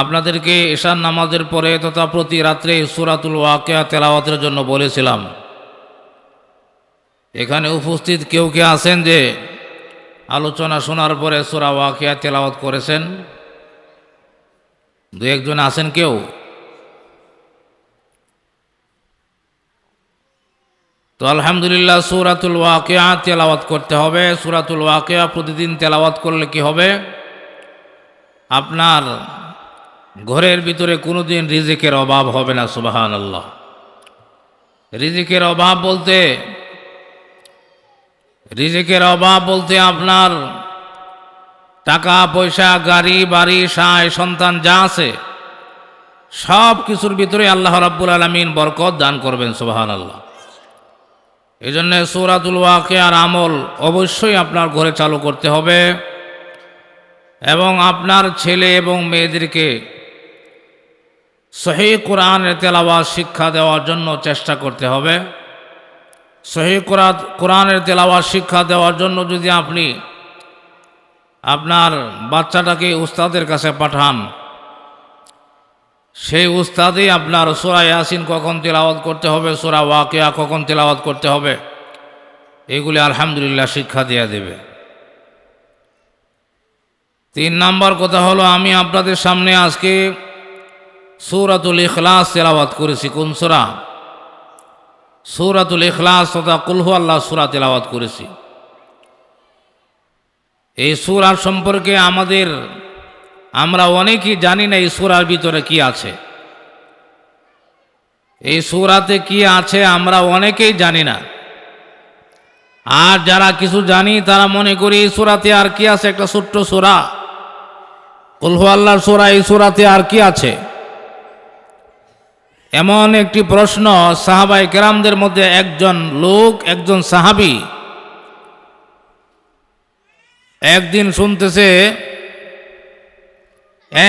আপনাদেরকে ঈশান নামাজের পরে তথা প্রতি রাত্রে সুরাতুল ওয়াকেয়া তেলাওয়াতের জন্য বলেছিলাম। এখানে উপস্থিত কেউ কে আছেন যে আলোচনা শোনার পরে সুরা ওয়াকিয়া তেলাওয়াত করেছেন? দু একজন আছেন কেউ? তো আলহামদুলিল্লাহ সুরাতুল ওয়াকেয়া তেলাওয়াত করতে হবে। সুরাতুল ওয়াকেয়া প্রতিদিন তেলাওয়াত করলে কি হবে? আপনার ঘরের ভিতরে কোনোদিন রিজিকের অভাব হবে না সুবাহান আল্লাহ রিজিকের অভাব বলতে, রিজিকের অভাব বলতে আপনার টাকা, পয়সা, গাড়ি, বাড়ি, সায়, সন্তান যা আছে, সব কিছুর ভিতরে আল্লাহ রাব্বুল আলমিন বরকত দান করবেন সুবাহান আল্লাহ এই জন্য সৌরাতুল ওয়াকে আর আমল অবশ্যই আপনার ঘরে চালু করতে হবে এবং আপনার ছেলে এবং মেয়েদেরকে সহি কোরআনের তেলাওয়াত শিক্ষা দেওয়ার জন্য চেষ্টা করতে হবে। সহি কোরআন কোরআনের তেলাওয়াত শিক্ষা দেওয়ার জন্য যদি আপনি আপনার বাচ্চাটাকে উস্তাদের কাছে পাঠান, সেই উস্তাদই আপনার সোরা ইয়াসিন কখন তেলাওয়াত করতে হবে, সোরা ওয়াকিয়া কখন তেলাওয়াত করতে হবে, এগুলি আলহামদুলিল্লাহ শিক্ষা দিয়ে দেবে। তিন নাম্বার কথা হলো, আমি আপনাদের সামনে আজকে সৌরাতুল ইখলাস তেলাওয়াত করেছি, কোন সোরা? সৌরাতুল ইখলাস তথা কুলহু আল্লাহ সুরা তেলাওয়াত করেছি। এই সুরার সম্পর্কে আমাদের, আমরা অনেকেই জানি না এই সুরার ভিতরে কি আছে। এই সুরাতে কি আছে আমরা অনেকেই জানি না। আর যারা কিছু জানি, তারা মনে করি এই সুরাতে আর কি আছে, একটা ছোট্ট সুরা। কুলহু আল্লাহর সুরা, এই সুরাতে আর কি আছে? এমন একটি প্রশ্ন সাহাবাই কেরামদের মধ্যে একজন লোক, একজন সাহাবি একদিন শুনতেছে,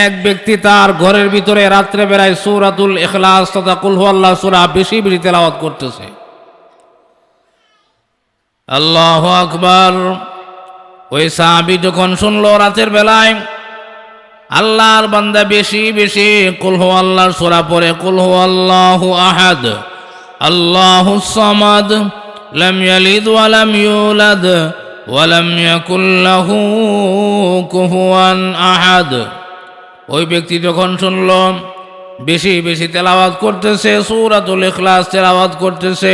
এক ব্যক্তি তার ঘরের ভিতরে রাত্রে বেড়ায় সুরাতুল এখলাস তথা কুলহু আল্লাহ সুরা বেশি বেশি তেলাওয়াত করতেছে। আল্লাহ আকবার। ওই সাহাবি যখন শুনলো রাতের বেলায় আল্লাহর বান্দা বেশি বেশি। কুলহু আল্লাহর সুরা পড়ে কুলহু আল্লাহ আহাদ। আল্লাহু সামাদ। ওয়া লাম ইউলাদ। ওয়া লাম ইয়াকুল লাহু কুফুয়ান আহাদ। ওই ব্যক্তি যখন শুনল, বেশি বেশি তেলাওয়াত করতেছে, সূরাতুল ইখলাস তেলাওয়াত করতেছে,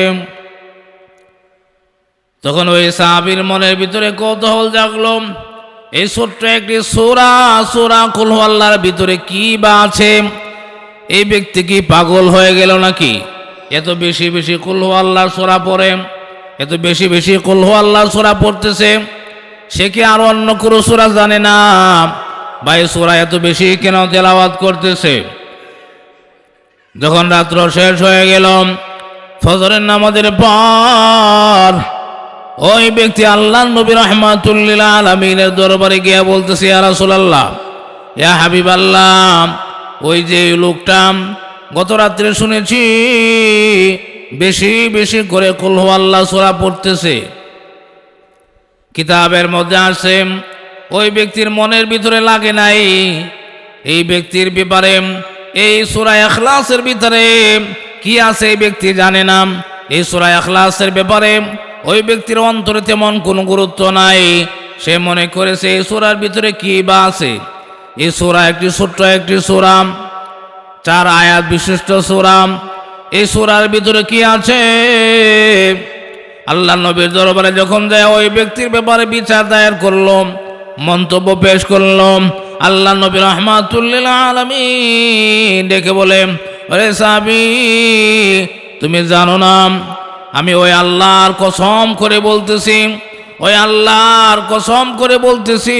তখন ওই সাহাবীর মনের ভিতরে কৌতূহল জাগলো। এই ছোট্ট একটি সোরা সোরা কুলহাল্লার ভিতরে কি বা আছে? এই ব্যক্তি কি পাগল হয়ে গেল নাকি? এত বেশি বেশি কুলহু আল্লাহর সোরা পড়ে, এত বেশি বেশি কুলহু আল্লাহর সোরা পড়তেছে। সে কি আর অন্য কোনো সোরা জানে না? বা এই সোরা এত বেশি কেন তেলাওয়াত করতেছে? যখন রাত্র শেষ হয়ে গেল, ফজরের নামাজের পর ওই ব্যক্তি আল্লাহ নবী রহমাতুল্লিল আলমিনের দরবারে গিয়া বলতেছে, ইয়া ইয়া হাবিব আল্লাহ ওই যে লোকটা গত রাত্রে শুনেছি, বেশি বেশি করে কুলহু আল্লাহ সোরা পড়তেছে। কিতাবের মধ্যে আসে ওই ব্যক্তির মনের ভিতরে লাগে নাই। এই ব্যক্তির ব্যাপারে, এই সুরা এখলাসের ভিতরে কি আছে এই ব্যক্তি জানে না। এই সুরা এখলাসের ব্যাপারে ওই ব্যক্তির অন্তরে তেমন কোনো গুরুত্ব নাই। সে মনে করেছে এই সুরার ভিতরে কি বা আছে? এই সুরা একটি ছোট্ট একটি সুরাম চার আয়াত বিশিষ্ট সুরাম এই সুরার ভিতরে কি আছে? আল্লাহ নবীর দরবারে যখন যায়, ওই ব্যক্তির ব্যাপারে বিচার দায়ের করল, মন্তব্য পেশ করলাম আল্লাহ নবী রহমাতুল্লিল আলমী ডেকে বলে, ওরে সাবি তুমি জানো না আমি ওই আল্লাহর কসম করে বলতেছি, ওই আল্লাহর কসম করে বলতেছি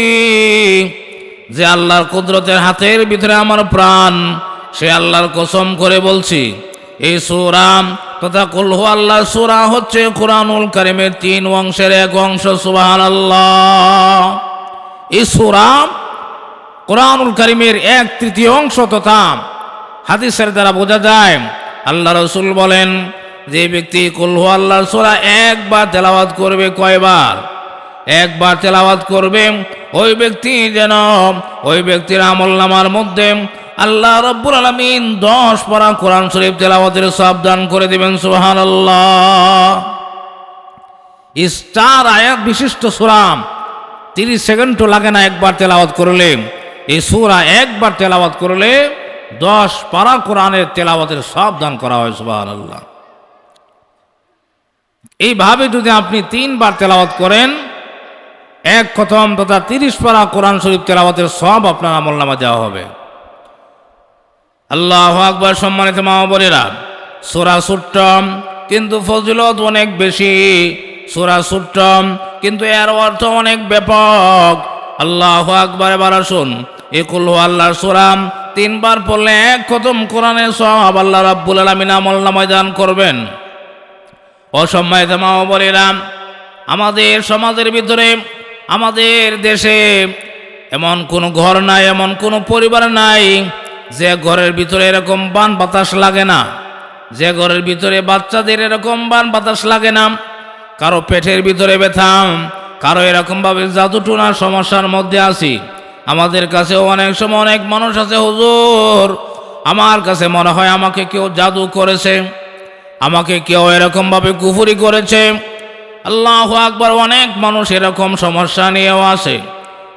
যে আল্লাহর কুদরতের হাতের ভিতরে আমার প্রাণ, সে আল্লাহর কসম করে বলছি। এই সুরাম তথা কুলহু আল্লাহর সুরা হচ্ছে কোরআনুল কারিমের তিন অংশের এক অংশ সুবাহান আল্লাহ এই সুরাম কোরআনুল কারিমের এক তৃতীয় অংশ তথা হাদিসের দ্বারা বোঝা যায়, আল্লাহ রসুল বলেন যে ব্যক্তি কুলহু আল্লাহর সোরা একবার তেলাওয়াত করবে কয়বার? একবার তেলাওয়াত করবে, ওই ব্যক্তি যেন ওই ব্যক্তির আমল নামার মধ্যে আল্লাহ রব্বুল আলমিন দশ পারা কোরআন শরীফ তেলাওয়াতের সব দান করে দিবেন সুহান আল্লাহ স্টার আয়াত বিশিষ্ট সুরাম তিরিশ সেকেন্ডও লাগে না একবার তেলাওয়াত করলে। এই সুরা একবার তেলাওয়াত করলে দশ পারা কোরআনের তেলাওয়াতের সব দান করা হয় সুবাহ আল্লাহ এইভাবে যদি আপনি তিনবার তেলাওয়াত করেন, এক খতম তথা তিরিশ পারা কোরআন শরীফ তেলাওয়াতের সব আপনার আমল নামা দেওয়া হবে। আল্লাহ আকবর সম্মানিত মা বোনেরা, সোরা সুট্টম কিন্তু ফজিলত অনেক বেশি। সোরা সুট্টম কিন্তু এর অর্থ অনেক ব্যাপক। আল্লাহ আকবর এবার আসুন একুল আল্লাহর সোরাম তিনবার পড়লে এক খতম কোরআনের সব আল্লাহ রাব্বুল আলমিন আমল নামায় দান করবেন। অসম্মানিত মা বোনেরা আমাদের সমাজের ভিতরে, আমাদের দেশে এমন কোনো ঘর নাই, এমন কোনো পরিবার নাই, যে ঘরের ভিতরে এরকম বান বাতাস লাগে না, যে ঘরের ভিতরে বাচ্চাদের এরকম বান বাতাস লাগে না, কারও পেটের ভিতরে ব্যথাম, কারও এরকমভাবে জাদুটুনা সমস্যার মধ্যে আছি। আমাদের কাছে অনেক সময় অনেক মানুষ আছে, হুজুর, আমার কাছে মনে হয় আমাকে কেউ জাদু করেছে। আমাকে কেউ এরকমভাবে কুফুরি করেছে? আল্লাহ আকবার, অনেক মানুষ এরকম সমস্যা নিয়েও আসে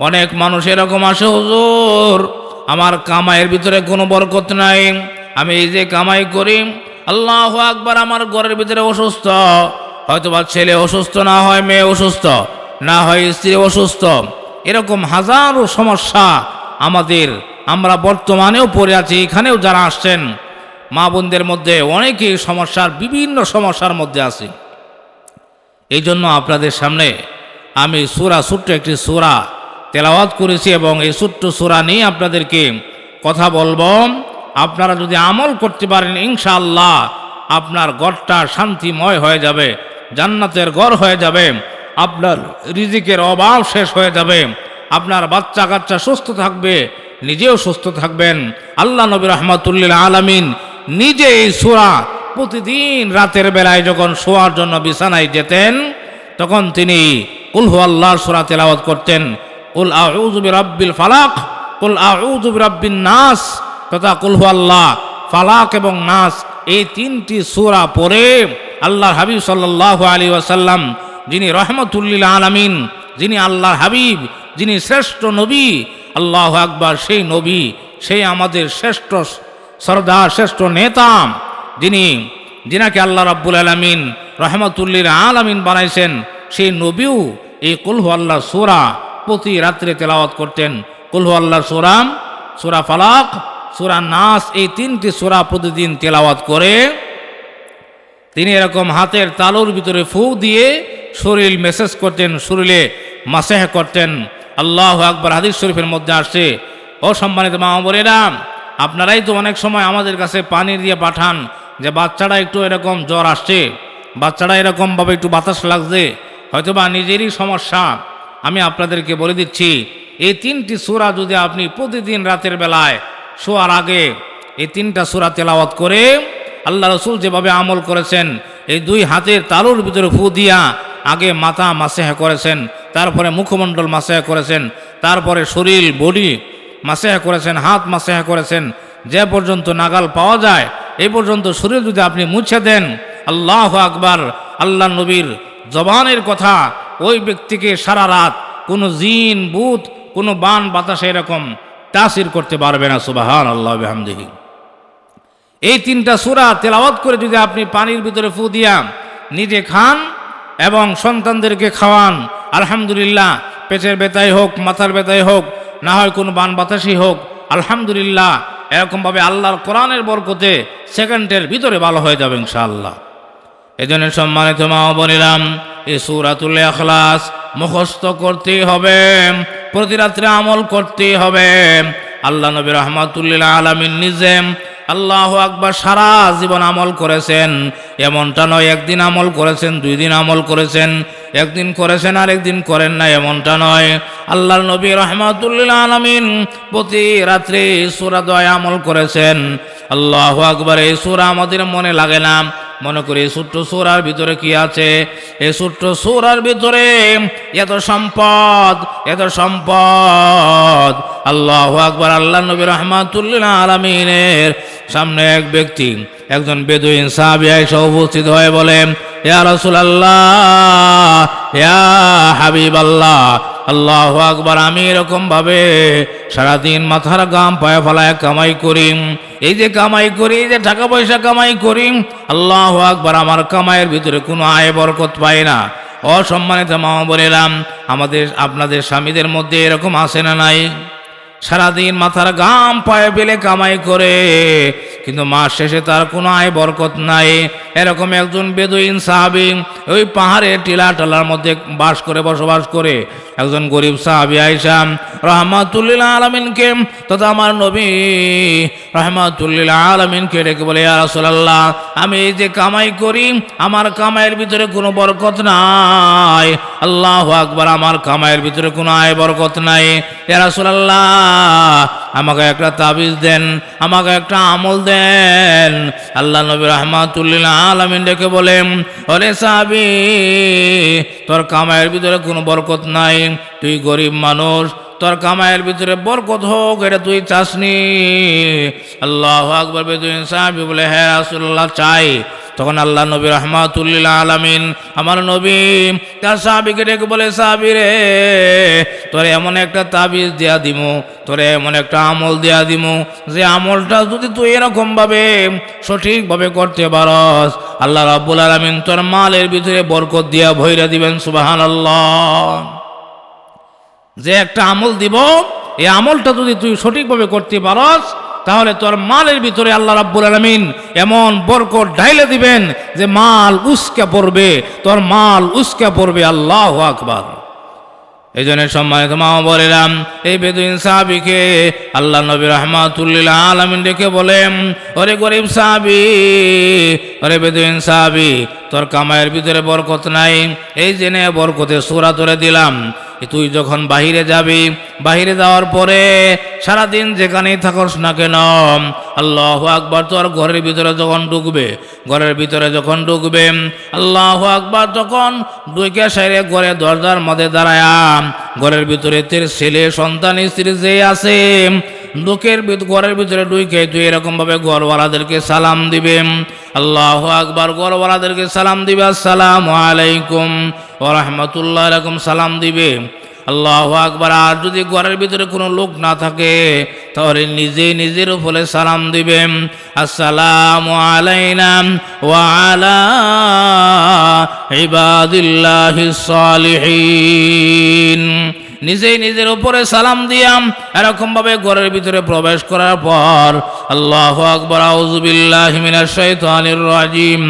অনেক মানুষ এরকম আসে হুজুর, আমার কামাইয়ের ভিতরে কোনো বরকত নাই। আমি এই যে কামাই করি, আল্লাহ আকবার, আমার ঘরের ভিতরে অসুস্থ। হয়তো বা ছেলে অসুস্থ, না হয় মেয়ে অসুস্থ, না হয় স্ত্রী অসুস্থ। এরকম হাজারো সমস্যা আমাদের, আমরা বর্তমানেও পড়ে আছি, এখানেও যারা আসছেন। মা বোনদের মধ্যে অনেকেই সমস্যার, বিভিন্ন সমস্যার মধ্যে আছে। এই জন্য আপনাদের সামনে আমি সুরা, ছোট্ট একটি সুরা তেলাওয়াত করেছি এবং এই ছোট্ট সুরা নিয়ে আপনাদেরকে কথা বলব। আপনারা যদি আমল করতে পারেন, ইনশাআল্লাহ আপনার গড়টা শান্তিময় হয়ে যাবে, জান্নাতের গড় হয়ে যাবে, আপনার রিজিকের অভাব শেষ হয়ে যাবে, আপনার বাচ্চা কাচ্চা সুস্থ থাকবে, নিজেও সুস্থ থাকবেন। আল্লাহ নবী রহমতুল্লিল আলমিন নিজে এই সুরা প্রতিদিন রাতের বেলায় যখন শোয়ার জন্য বিছানায় যেতেন, তখন তিনি কুলহু আল্লাহর সুরা তেলাওয়াত করতেন। উল আউজুবি রব্বিল ফালাক, কুল আউজুবি রব্বিন নাস, তথা কুলহু আল্লাহ ফালাক এবং নাস, এই তিনটি সুরা পড়ে আল্লাহর হাবিব সাল্লাহ আলী ওয়াসাল্লাম, যিনি রহমতুল্লিল আলমিন, যিনি আল্লাহর হাবিব, যিনি শ্রেষ্ঠ নবী, আল্লাহ আকবার সেই নবী, সেই আমাদের শ্রেষ্ঠ সর্দার শ্রেষ্ঠ নেতা যিনি, যিনাকে আল্লাহ রাব্বুল আলমিন রহমতুল্লিল আলমিন বানাইছেন, সেই নবীও এই কুলহু আল্লাহ সুরা প্রতি রাত্রে তেলাওয়াত করতেন। কুলহু আল্লাহ সুরাম সুরা ফালাক, সুরা নাস, এই তিনটি সুরা প্রতিদিন তেলাওয়াত করে, তিনি এরকম হাতের তালুর ভিতরে ফু দিয়ে শরীর মেসেজ করতেন, শরীরে মাসেহ করতেন। আল্লাহ আকবর হাদিস শরীফের মধ্যে আসছে অসম্মানিত সম্মানিত মা বোনেরা আপনারাই তো অনেক সময় আমাদের কাছে পানি দিয়ে পাঠান যে বাচ্চাটা একটু এরকম জ্বর আসছে বাচ্চাটা এরকমভাবে একটু বাতাস লাগছে হয়তো বা নিজেরই সমস্যা। আমি আপনাদেরকে বলে দিচ্ছি, এই তিনটি সুরা যদি আপনি প্রতিদিন রাতের বেলায় শোয়ার আগে এই তিনটা সুরা তেলাওয়াত করে আল্লাহ রসুল যেভাবে আমল করেছেন, এই দুই হাতের তালুর ভিতরে ফু দিয়া আগে মাথা মাসেহা করেছেন, তারপরে মুখমণ্ডল মাসেহা করেছেন, তারপরে শরীর, বডি মাসেহা করেছেন, হাত মাসেহা করেছেন, যে পর্যন্ত নাগাল পাওয়া যায় এই পর্যন্ত শরীর যদি আপনি মুছে দেন, আল্লাহ আকবার, আল্লাহ নবীর জবানের কথা, ওই ব্যক্তিকে সারা রাত কোনো জিন বুথ কোনো বান, বাতাসে এরকম তাসির করতে পারবে না সুবাহান আল্লাহ হামদিহি এই তিনটা সুরা তেলাওয়াত করে যদি আপনি পানির ভিতরে ফু দিয়া নিজে খান এবং সন্তানদেরকে খাওয়ান, আলহামদুলিল্লাহ, পেটের বেতাই হোক, মাথার বেতাই হোক না হয় কোনো বান বাতাসই হোক, আলহামদুলিল্লাহ, এরকমভাবে আল্লাহর কোরআনের বরকতে সেকেন্ডের ভিতরে ভালো হয়ে যাবে ইনশাআল্লাহ। এই জন্য সম্মানিত মা বলিলাম এই সুরাতুল আখলাস মুখস্থ করতেই হবে, প্রতি রাত্রে আমল করতেই হবে। আল্লাহ নবী রহমাতুল্লিল্লাহ আলমিন নিজে আল্লাহ আকবার সারা জীবন আমল করেছেন। এমনটা নয়, একদিন আমল করেছেন, দুই দিন আমল করেছেন, একদিন করেছেন আর একদিন করেন না, এমনটা নয়। আল্লাহ নবী রহমতুল্লাহ আলমিন প্রতি রাত্রে সুরা দয় আমল করেছেন। আল্লাহ আকবার এই সুরা আমাদের মনে লাগে না। মনে করি ছোট্ট সোরার ভিতরে কি আছে? এই ছোট্ট সোরার ভিতরে এত সম্পদ এত সম্পদ। আল্লাহ আকবর, আল্লাহ নবী রহমাতুল্লিল আলমিনের সামনে এক ব্যক্তি, একজন বেদুইন সাহাবি এসে উপস্থিত হয়ে বলেন, ইয়া রসুল আল্লাহ ইয়া হাবিব আল্লাহ আল্লাহ আকবার, আমি এরকম ভাবে সারাদিন মাথার গাম পায়ে ফেলায় কামাই করি। এই যে কামাই করি, এই যে টাকা পয়সা কামাই করি, আল্লাহ আকবার, আমার কামাইয়ের ভিতরে কোনো আয় বরকত পাই না। অসম্মানিত মামা বলিলাম আমাদের, আপনাদের স্বামীদের মধ্যে এরকম আসে না নাই? সারাদিন মাথার গাম পায়ে পেলে কামাই করে, কিন্তু মাস শেষে তার কোনো আয় বরকত নাই। এরকম একজন বেদুইন সাহাবি ওই পাহাড়ের টিলা টালার মধ্যে বাস করে, বসবাস করে। একজন গরিব সাহাবি আইসাম রহমাতুল্লিল আলমিনকে তথা আমার নবী, রহমাতুল্লিল আলমিনকে ডেকে বলে রাসোল্লাহ আমি এই যে কামাই করি, আমার কামাইয়ের ভিতরে কোনো বরকত নাই। আল্লাহ আকবার, আমার কামাইয়ের ভিতরে কোনো আয় বরকত নাই। রাসোল্লাহ আমাকে একটা তাবিজ দেন, আমাকে একটা আমল দেন। আল্লাহ নবী রহমাতুল্লিল আলমিন ডেকে বলেন, ওরে সাহাবি, তোর কামাইয়ের ভিতরে কোনো বরকত নাই, তুই গরিব মানুষ, তোর কামাইয়ের ভিতরে বরকত হোক, এটা তুই চাসনি। আল্লাহ আকবর বেদুইন সাহাবি বলে হ্যাঁ রাসুল্লাহ চাই। তখন আল্লাহ নবী রহমাতুল্লিল আলমিন আমার নবী, তার সাহাবিকে ডেকে বলে, সাহাবি রে, তোরে এমন একটা তাবিজ দেয়া দিমু, তোরে এমন একটা আমল দেয়া দিমু যে আমলটা যদি তুই এরকমভাবে সঠিকভাবে করতে পারস, আল্লাহ রাব্বুল আলমিন তোর মালের ভিতরে বরকত দিয়া ভৈরা দিবেন সুবাহান আল্লাহ যে একটা আমল দিব, এই আমলটা যদি তুই সঠিকভাবে করতে পারস তাহলে তোর মালের ভিতরে আল্লাহ রাব্বুল আলমিন এমন বরকত ঢাইলে দিবেন যে মাল উস্কা পড়বে, তোর মাল উস্কা পড়বে, আল্লাহ আকবার। এই জন্য সম্মানিত মা বলিলাম এই বেদুইন সাহাবিকে আল্লাহ নবী রহমাতুল্লিল আলমিন ডেকে বলেন, ওরে গরিব সাহাবি, ওরে বেদুইন সাহাবি, তোর কামাইয়ের ভিতরে বরকত নাই। এই জেনে বরকতে সুরা তোরে দিলাম। তুই যখন বাহিরে যাবি, বাহিরে যাওয়ার পরে সারাদিন যেখানেই থাকস না কেন, আল্লাহ আকবার তোর ঘরের ভিতরে যখন ঢুকবে, ঘরের ভিতরে যখন ঢুকবে, আল্লাহ আকবার তখন ঢুকে সাইরে ঘরে দরজার মধ্যে দাঁড়ায়, ঘরের ভিতরে তোর ছেলে, সন্তান, স্ত্রী যে আছে, লোকের ঘরের ভিতরে ঢুকে তুই এরকম ভাবে ঘরওয়ালাদেরকে সালাম দিবে। আল্লাহ আকবার ঘরওয়ালাদেরকে সালাম দিবে, আসসালাম আলাইকুম। রহমতুল্লাহ এরকম সালাম দিবে। আল্লাহ আকবার। আর যদি ঘরের ভিতরে কোনো লোক না থাকে, তাহলে নিজে নিজের উপরে সালাম দিবেন আসসালাম আলাইনাম ওয়ালা ইবাদিল্লাহ নিজেই নিজের উপরে সালাম দিয়াম এরকম ভাবে ঘরের ভিতরে প্রবেশ করার পর আল্লাহ আকবর আউজুবিল্লাহ মিনাশ শাইতানির রাজিম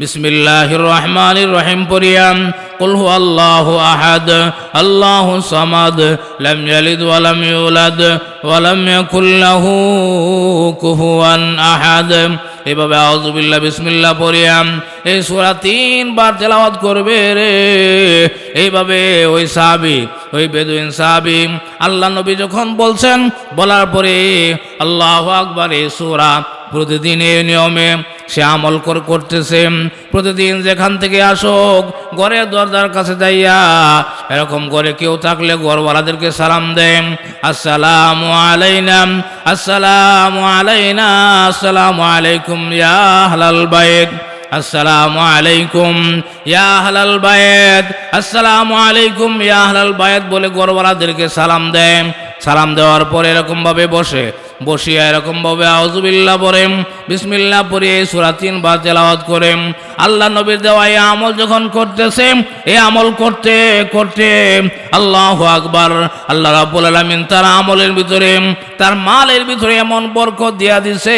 বিসমিল্লাহির রহমানির রহিম পড়িয়াম قل هو الله أحد الله صمد لم يلد ولم يولد ولم يكن له كفوا أحد এভাবে আউজুবিল্লাহ বিসমিল্লাহ পড়িয়াম এই সূরা তিনবার তেলাওয়াত করবে রে এইভাবে ওই সাহাবি ওই বেদুইন সাহাবি আল্লাহ নবী যখন বলছেন বলার পরে আল্লাহ আকবার এই সূরা প্রতিদিন এই নিয়মে সে আমল করতেছে। প্রতিদিন যেখান থেকে আসুক ঘরের দরজার কাছে যাইয়া এরকম ঘরে কেউ থাকলে ঘরওয়ালাদেরকে সালাম দেন। আসসালামু আলাইনাম, আসসালামু আলাইনা, আসসালামু আলাইকুম, ইয়া হালাল বাইত। আসসালামু আলাইকুম, ইয়া হালাল বায়েত আসসালামু আলাইকুম, ইয়া হালাল বায়েত বলে ঘরওয়ালাদেরকে সালাম দেন। সালাম দেওয়ার পর এরকম ভাবে বসে। বসিয়া এরকম ভাবে আউজুবিল্লাহ পড়েন বিসমিল্লাহ পরে সুরা তিনবার তেলাওয়াত করেন আল্লাহ নবীর দেওয়া এই আমল যখন করতেছে এই আমল করতে করতে আল্লাহ আকবার। আল্লাহ রাব্বুল আলামিন তার আমলের ভিতরে, তার মালের ভিতরে এমন বরকত দিয়া দিছে।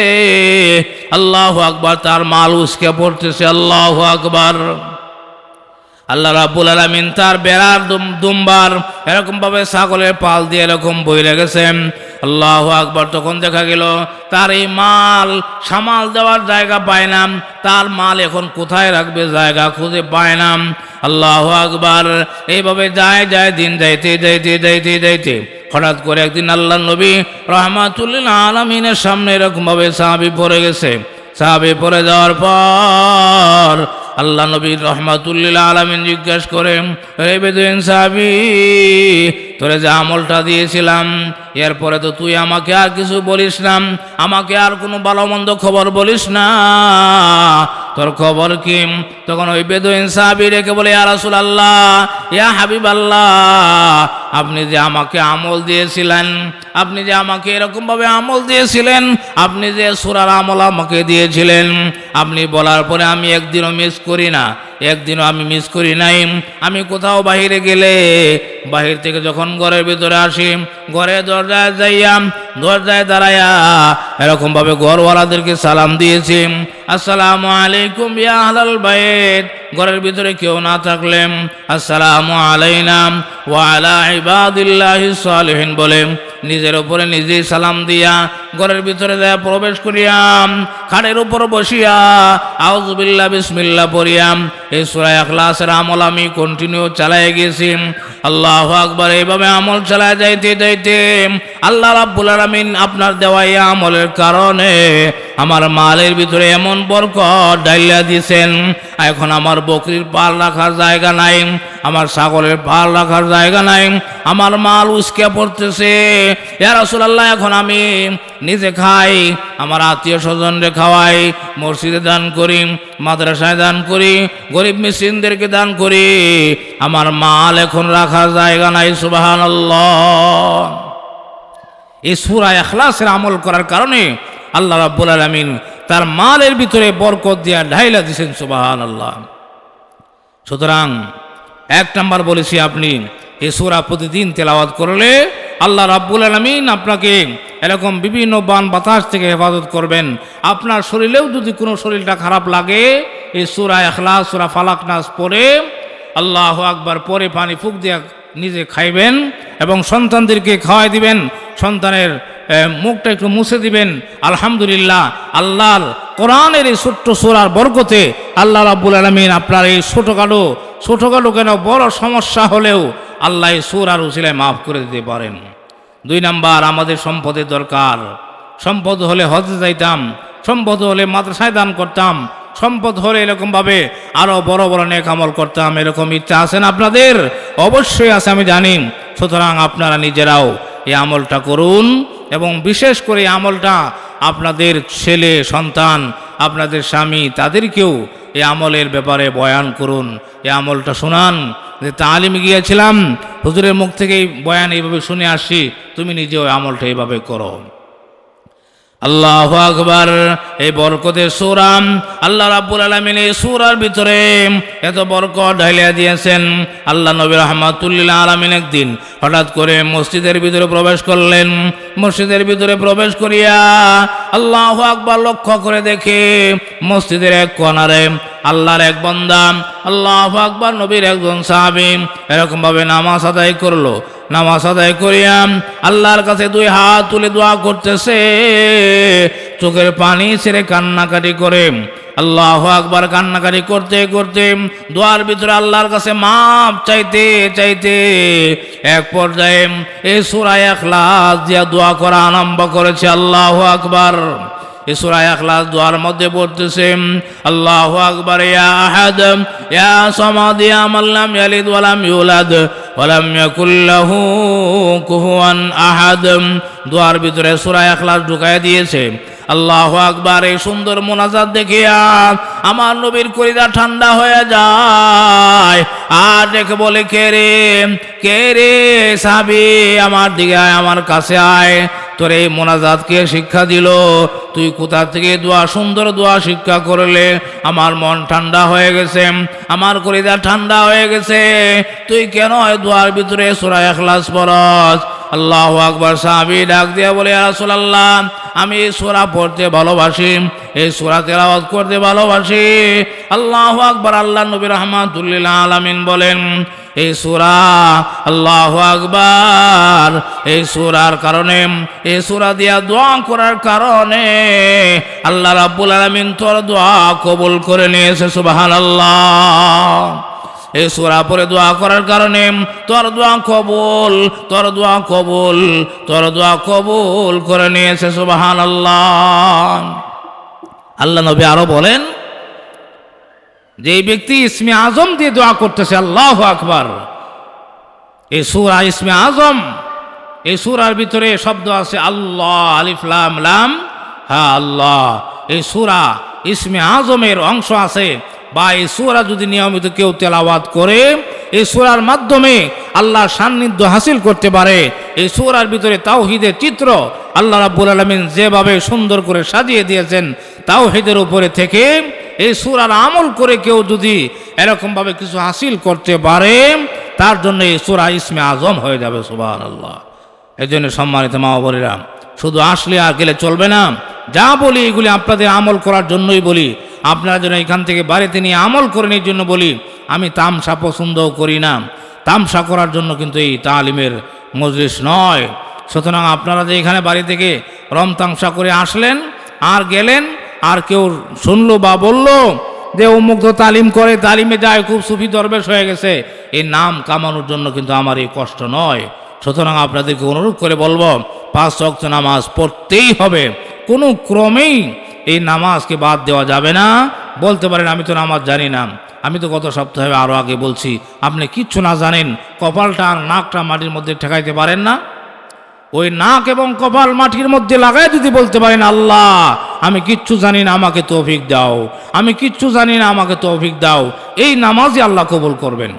আল্লাহ আকবার, তার মাল উসকে পড়তেছে, আল্লাহ আকবার। আল্লাহ রাব্বুল আলামিন তার বেড়ার দুম- দুম্বার এরকম ভাবে ছাগলের পাল দিয়ে এরকম বইরে গেছেন আল্লাহ আকবার, তখন দেখা গেল তার এই মাল সামাল দেওয়ার জায়গা পায় না। তার মাল এখন কোথায় রাখবে জায়গা খুঁজে পায় না। আল্লাহ আকবার, এইভাবে যায় যায়, দিন যাইতে যাইতে যাইতে যাইতে। হঠাৎ করে একদিন আল্লাহ নবী রহমাতুল্লিল আলমিনের সামনে এরকম ভাবে সাহাবি পড়ে গেছে। সাহাবি পড়ে যাওয়ার পর আল্লাহ নবীর রহমাতুল্লিল আলমিন জিজ্ঞেস করে রে বেদুইন সাহাবি, তোরে যে আমলটা দিয়েছিলাম, এরপরে তো তুই আমাকে আর কিছু বলিস না, আমাকে আর কোনো ভালো মন্দ খবর বলিস না তোর খবর কি? তখন ওই বেদুইন সাহাবি রেখে বলে, ইয়া রাসুল আল্লাহ ইয়া হাবিব আল্লাহ আপনি যে আমাকে আমল দিয়েছিলেন, আপনি যে আমাকে এরকমভাবে আমল দিয়েছিলেন, আপনি যে সুরার আমল আমাকে দিয়েছিলেন, আপনি বলার পরে আমি একদিনও মিস করি না, একদিনও আমি মিস করি নাই, আমি কোথাও বাহিরে গেলে বাহির থেকে যখন ঘরের ভিতরে আসি, ঘরে দরজায় যাইয়া দরজায় দাঁড়াইয়া এরকমভাবে ঘরওয়ালাদেরকে সালাম দিয়েছি। আসসালামু আলাইকুম ইয়া আহলাল বাইত। ঘরের ভিতরে কেউ না থাকলে আসসালামু আলাইনাম ওয়া আলা সালিহিন বলে নিজের উপরে নিজেই সালাম দিয়া ঘরের ভিতরে যায় প্রবেশ করিয়াম খাটের উপর বসিয়া আউজুবিল্লাহ বিসমিল্লাহ পড়িয়াম। এই সুরায় আখলাসের আমল আমি কন্টিনিউ চালাই গেছি। আল্লাহ আকবার, এইভাবে আমল চালায় যাইতে যাইতে আল্লাহ রাব্বুল আলামিন আপনার দেওয়া এই আমলের কারণে আমার মালের ভিতরে এমন বরকত ডাইলা দিয়েছেন। এখন আমার বকরির পাল রাখার জায়গা নাই, আমার ছাগলের পাল রাখার জায়গা নাই, আমার মাল উস্কে পড়তেছে। রাসূলুল্লাহ, এখন আমি নিজে খাই, আমার আত্মীয় স্বজনরে খাওয়াই, মসজিদে দান করি, মাদ্রাসায় দান করি, গরিব মিসিনদেরকে দান করি। আমার মাল এখন রাখার জায়গা নাই সুবাহান এই সুরা এখলাসের আমল করার কারণে আল্লাহ রাব্বুল আলামিন তার মালের ভিতরে বরকত দিয়া ঢাইলা দিছেন সুবাহান আল্লাহ সুতরাং, এক নাম্বার বলেছি আপনি, এই সুরা প্রতিদিন তেলাওয়াত করলে আল্লাহ রাব্বুল আলমিন আপনাকে এরকম বিভিন্ন বান বাতাস থেকে হেফাজত করবেন। আপনার শরীরেও যদি কোনো শরীরটা খারাপ লাগে, এই সুরা এখলাস সুরা ফালাক নাস পরে আল্লাহ আকবার পরে পানি ফুক দিয়ে নিজে খাইবেন এবং সন্তানদেরকে খাওয়াই দিবেন। সন্তানের মুখটা একটু মুছে দিবেন। আলহামদুলিল্লাহ, আল্লাহর কোরআনের এই ছোট্ট সোরার বরকতে আল্লাহ রাব্বুল আলমিন আপনার এই ছোটোখাটো ছোটোখাটো কেন বড় সমস্যা হলেও আল্লাহ সুর আর উসিলায় মাফ করে দিতে পারেন। দুই নাম্বার, আমাদের সম্পদের দরকার। সম্পদ হলে হজে যাইতাম, সম্পদ হলে মাদ্রাসায় দান করতাম, সম্পদ হলে এরকমভাবে আরও বড় বড় নেক আমল করতাম, এরকম ইচ্ছা আছেন আপনাদের? অবশ্যই আছে, আমি জানি। সুতরাং আপনারা নিজেরাও এই আমলটা করুন এবং বিশেষ করে এই আমলটা আপনাদের ছেলে, সন্তান আপনাদের স্বামী তাদেরকেও এ আমলের ব্যাপারে বয়ান করুন। এ আমলটা শোনান। যে তালিম গিয়েছিলাম, হুজুরের মুখ থেকেই বয়ান এইভাবে শুনে আসি তুমি নিজেও আমলটা এইভাবে করো। আল্লাহ আকবার। এই বরকতে সুরাম আল্লাহ রাব্বুল আলমিন এই সুরার ভিতরে এত বরক ঢাইলিয়া দিয়েছেন। আল্লাহ নবী রহমাতুল্লিল্লা আলমিন একদিন হঠাৎ করে মসজিদের ভিতরে প্রবেশ করলেন। মসজিদের ভিতরে প্রবেশ করিয়া আল্লাহ আকবার লক্ষ্য করে দেখে মসজিদের এক কোনারে আল্লাহর এক বন্দা, আল্লাহ আকবার, নবীর একজন সাহাবি এরকমভাবে নামাজ আদায় করল। নামাজ আদায় করিয়া আল্লাহর কাছে দুই হাত তুলে দোয়া করতেছে। চোখের পানি ছেড়ে কান্নাকাটি করে। আল্লাহ আকবার কান্নাকাটি করতে করতে দোয়ার ভিতরে আল্লাহর কাছে মাপ চাইতে চাইতে এক পর্যায়ে এই সুরায় এখলাস দিয়া দোয়া করা আরম্ভ করেছে আল্লাহ আকবার। সুরায় এখলাস দোয়ার মধ্যে পড়তেছে আল্লাহ আকবার, ইয়া দোয়ার ভিতরে সুরায় এখলাস ঢুকায় দিয়েছে, আল্লাহ আকবার, এই সুন্দর মোনাজাত দেখিয়া আমার নবীর করিদা ঠান্ডা হয়ে যায়। আর দেখে বলে, কে রে কে রে সাবি আমার দিকে আমার কাছে আয়। তোর এই মোনাজাতকে শিক্ষা দিল। তুই কোথা থেকে দোয়া, সুন্দর দোয়া শিক্ষা করলে? আমার মন ঠান্ডা হয়ে গেছে, আমার করিদা ঠান্ডা হয়ে গেছে। তুই কেন দোয়ার ভিতরে সোরা এখলাস পরস আল্লাহ আকবর সাহাবি ডাক দিয়া বলে রাসূলুল্লাহ, আমি এই সূরা পড়তে ভালোবাসি, এই সূরা তেলাওয়াত করতে ভালোবাসি। আল্লাহ আকবর, আল্লাহ নবী রহমাতুল্লিল আলামিন বলেন, এই সুরা, আল্লাহ আকবার, এই সুরার কারণে, এই সুরা দিয়া দোয়া করার কারণে আল্লাহ রাব্বুল আলামিন তোর দোয়া কবুল করে নিয়েছে, সুবহানাল্লাহ। এই সুরা পরে দোয়া করার কারণে তোর দোয়া কবুল, তোর দোয়া কবুল, তোর দোয়া কবুল করে নিয়েছে সুবাহান আল্লাহ আল্লাহ নবী আরও বলেন যে ব্যক্তি ইসমে আজম দিয়ে দোয়া করতেছে, আল্লাহ আকবার। এই সুরা ইসমে আজম, এই সুরার ভিতরে শব্দ আছে আল্লাহ আলিফলাম লাম। হ্যাঁ আল্লাহ। এই সুরা ইসমে আজমের অংশ আছে বা এই সুরা যদি নিয়মিত কেউ তেলাওয়াত করে, এই সুরার মাধ্যমে আল্লাহর সান্নিধ্য হাসিল করতে পারে। এই সুরার ভিতরে তাওহিদের চিত্র আল্লাহ রাব্বুল আলমিন যেভাবে সুন্দর করে সাজিয়ে দিয়েছেন, তাওহিদের উপরে থেকে এই সুরার আমল করে কেউ যদি এরকমভাবে কিছু হাসিল করতে পারে, তার জন্য এই সুরা ইসমে আজম হয়ে যাবে সুবাহ আল্লাহ এই জন্য সম্মানিত মা শুধু আসলে আর গেলে চলবে না। যা বলি, এগুলি আপনাদের আমল করার জন্যই বলি। আপনারা যেন এখান থেকে বাড়িতে নিয়ে আমল করে নেওয়ার জন্য বলি, আমি তামসা পছন্দও করি না। তামসা করার জন্য কিন্তু এই তালিমের মজলিস নয়। সুতরাং আপনারা যে এখানে বাড়ি থেকে রম তামসা করে আসলেন, আর গেলেন, আর কেউ শুনলো বা বলল যে উন্মুক্ত তালিম করে, তালিমে যায়, খুব সুফি দরবেশ হয়ে গেছে, এই নাম কামানোর জন্য কিন্তু আমার এই কষ্ট নয়। সুতরাং আপনাদেরকে অনুরোধ করে বলব, পাঁচ অক্ত নামাজ পড়তেই হবে। কোনো ক্রমেই এই নামাজকে বাদ দেওয়া যাবে না। বলতে পারেন, আমি তো নামাজ জানি না। আমি তো গত সপ্তাহে আরও আগে বলছি, আপনি কিচ্ছু না জানেন, কপালটা আর নাকটা মাটির মধ্যে ঠেকাইতে পারেন না। ওই নাক এবং কপাল মাটির মধ্যে লাগাই যদি বলতে পারেন, আল্লাহ, আমি কিচ্ছু জানি না, আমাকে তৌফিক দাও। আমি কিচ্ছু জানি না, আমাকে তৌফিক দাও। এই নামাজই আল্লাহ কবুল করবেন।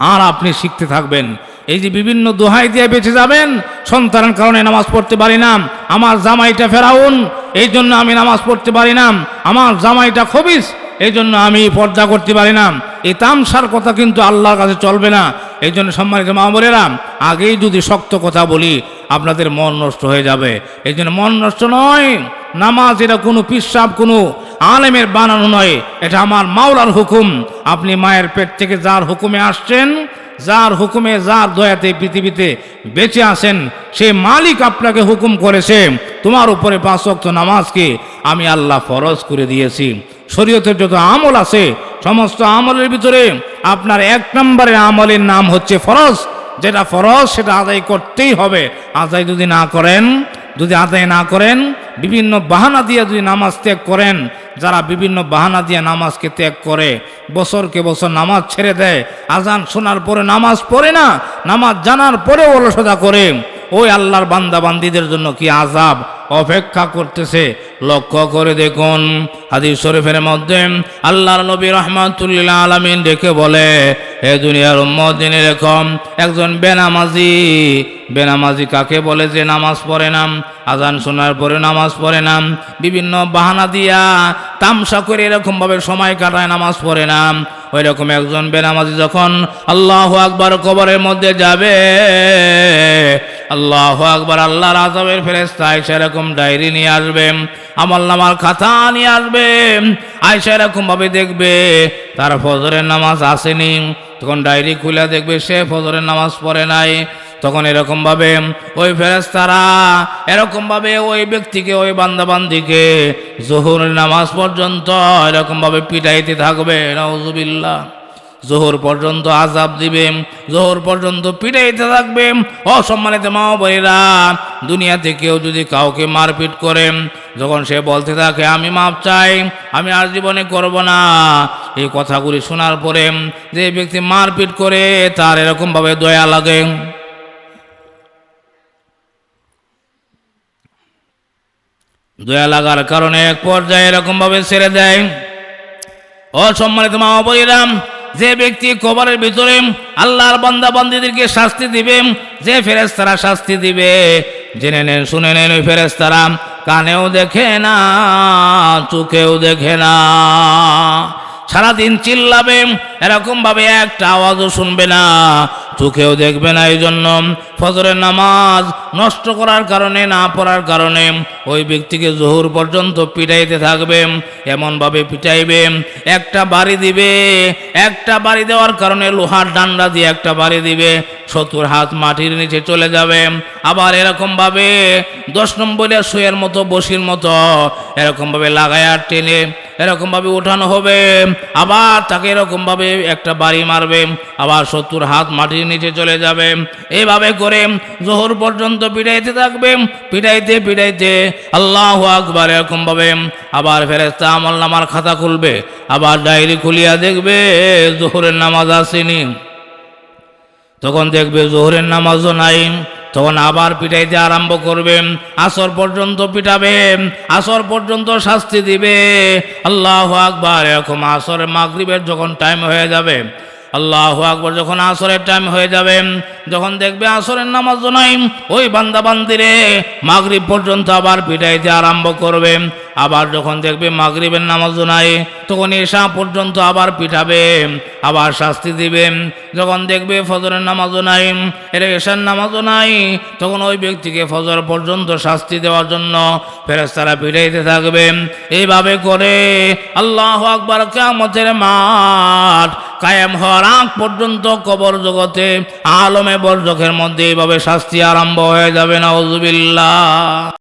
আর আপনি শিখতে থাকবেন। এই যে বিভিন্ন দোহাই দিয়ে বেঁচে যাবেন, সন্তানের কারণে নামাজ পড়তে পারি না। আমার জামাইটা ফেরাউন, এই জন্য আমি নামাজ পড়তে পারি না। আমার জামাইটা খবিস, এই জন্য আমি পর্দা করতে পারি না। এই তামসার কথা কিন্তু আল্লাহর কাছে চলবে না। এই জন্য সম্মানিত মা বোনেরা, আগেই যদি শক্ত কথা বলি, আপনাদের মন নষ্ট হয়ে যাবে। এই জন্য মন নষ্ট নয়। নামাজ এটা কোনো পিসাব, কোনো আলেমের বানানো নয়, এটা আমার মাওলার হুকুম। আপনি মায়ের পেট থেকে যার হুকুমে আসছেন, যার হুকুমে, যার দয়াতে পৃথিবীতে বেঁচে আছেন, সে মালিক আপনাকে হুকুম করেছে। তোমার উপরে পাঁচ ওয়াক্ত নামাজকে আমি আল্লাহ ফরজ করে দিয়েছি। শরীয়তের যত আমল আছে, সমস্ত আমলের ভিতরে আপনার এক নম্বরের আমলের নাম হচ্ছে ফরজ। যেটা ফরজ, সেটা আদায় করতেই হবে। আদায় যদি না করেন যদি আদায় না করেন, বিভিন্ন বাহানা দিয়ে যদি নামাজ ত্যাগ করেন, যারা বিভিন্ন বাহানা দিয়ে নামাজকে ত্যাগ করে, বছরকে বছর নামাজ ছেড়ে দেয়, আজান শোনার পরে নামাজ পড়ে না, নামাজ জানার পরেও অলসতা করে ওই আল্লাহর বান্দা বান্দিদের জন্য কি আজাব অপেক্ষা করতেছে? লক্ষ্য করে দেখুন। হাদিস শরীফের মধ্যে আল্লাহর নবী রহমাতুল্লাহ আলমিন ডেকে বলে, এ দুনিয়ার উম্মদিন এরকম একজন বেনামাজি বেনামাজি কাকে বলে? যে নামাজ পড়ে নাম আজান শোনার পরে নামাজ পড়ে নাম বিভিন্ন বাহানা দিয়া তামসা করে এরকমভাবে সময় কাটায় নামাজ পড়ে নাম ওই রকম একজন বেনামাজি যখন আল্লাহ আকবার কবরের মধ্যে যাবে আল্লাহ আকবার, আল্লাহর আজমের ফেরেস্তায় সেরকম ডায়েরি নিয়ে আসবে, আমল নামার খাতা নিয়ে আসবে আয়সা এরকম ভাবে দেখবে, তার ফজরের নামাজ আসেনি, তখন ডায়েরি খুলে দেখবে সে ফজরের নামাজ পড়ে নাই, তখন এরকমভাবে ওই ফেরেস্তারা এরকমভাবে ওই ব্যক্তিকে, ওই বান্দাবান্দিকে জোহরের নামাজ পর্যন্ত এরকমভাবে পিটাইতে থাকবে নজুবিল্লা জোহর পর্যন্ত আজাব দিবে জোহর পর্যন্ত পিটাইতে থাকবে অসম্মানিত মা বোনেরা, দুনিয়াতে কেউ যদি কাউকে মারপিট করে, যখন সে বলতে থাকে, আমি মাপ চাই, আমি আর জীবনে করব না। এই কথাগুলি শোনার পরে যে ব্যক্তি মারপিট করে, তার এরকমভাবে দয়া লাগে। দয়া লাগার কারণে এক পর্যায়ে এরকমভাবে ছেড়ে দেয়। অসম্মানিত মা বলিরাম যে ব্যক্তি কবরের ভিতরে, আল্লাহর বান্দা বান্দিদেরকে শাস্তি দিবে, যে ফেরেস্তারা শাস্তি দিবে, জেনে নেন, শুনে নেন ওই ফেরেস্তারা কানেও দেখে না, চোখেও দেখে না। সারাদিন চিল্লাবে এরকম ভাবে একটা আওয়াজও শুনবে না, চোখেও দেখবে না এই জন্য ফজরের নামাজ নষ্ট করার কারণে, না পড়ার কারণে ওই ব্যক্তিকে জোহর পর্যন্ত পিটাইতে থাকবে, এমনভাবে পিটাইবে, একটা বাড়ি দিবে, একটা বাড়ি দেওয়ার কারণে লোহার ডান্ডা দিয়ে একটা বাড়ি দিবে, সত্তর হাত মাটির নিচে চলে যাবে, আবার এরকমভাবে দশ নম্বরের শুয়ের মতো, বসির মতো, এরকমভাবে লাগায় আর টেনে এরকমভাবে উঠানো হবে, আবার তাকে এরকমভাবে একটা বাড়ি মারবে, আবার সত্তর হাত মাটির নিচে চলে যাবে। এইভাবে করে জোহর পর্যন্ত পিটাইতে থাকবে, পিটাইতে পিটাইতে আল্লাহ আকবার এরকমভাবে আবার ফেরেস্তা আমল নামার খাতা খুলবে, আবার ডায়েরি খুলিয়া দেখবে জোহরের নামাজ আসেনি। তখন দেখবে জোহরের নামাজও নাই তখন আবার পিটাইতে আরম্ভ করবে। আসর পর্যন্ত পিটাবে, আসর পর্যন্ত শাস্তি দিবে। আল্লাহ আকবার, এরকম আসর মাগরিবের যখন টাইম হয়ে যাবে, আল্লাহ আকবর যখন আসরের টাইম হয়ে যাবে, যখন দেখবে আসরের নামাজ নাই, ওই বান্দাবান্দিরে মাগরিব পর্যন্ত আবার পিটাইতে আরম্ভ করবে। আবার যখন দেখবে মাগরিবের নামাজ নাই, তখন এশা পর্যন্ত আবার পিঠাবে, আবার শাস্তি দিবে। যখন দেখবে ফজরের নামাজও নাই, এর এশার নামাজও নাই, তখন ওই ব্যক্তিকে ফজর পর্যন্ত শাস্তি দেওয়ার জন্য ফেরেস্তারা পিঠাইতে থাকবে। এইভাবে করে আল্লাহ আকবার কামতের মাঠ কায়েম হওয়ার আগ পর্যন্ত কবর জগতে আলমে বরজখের মধ্যে এইভাবে শাস্তি আরম্ভ হয়ে যাবে না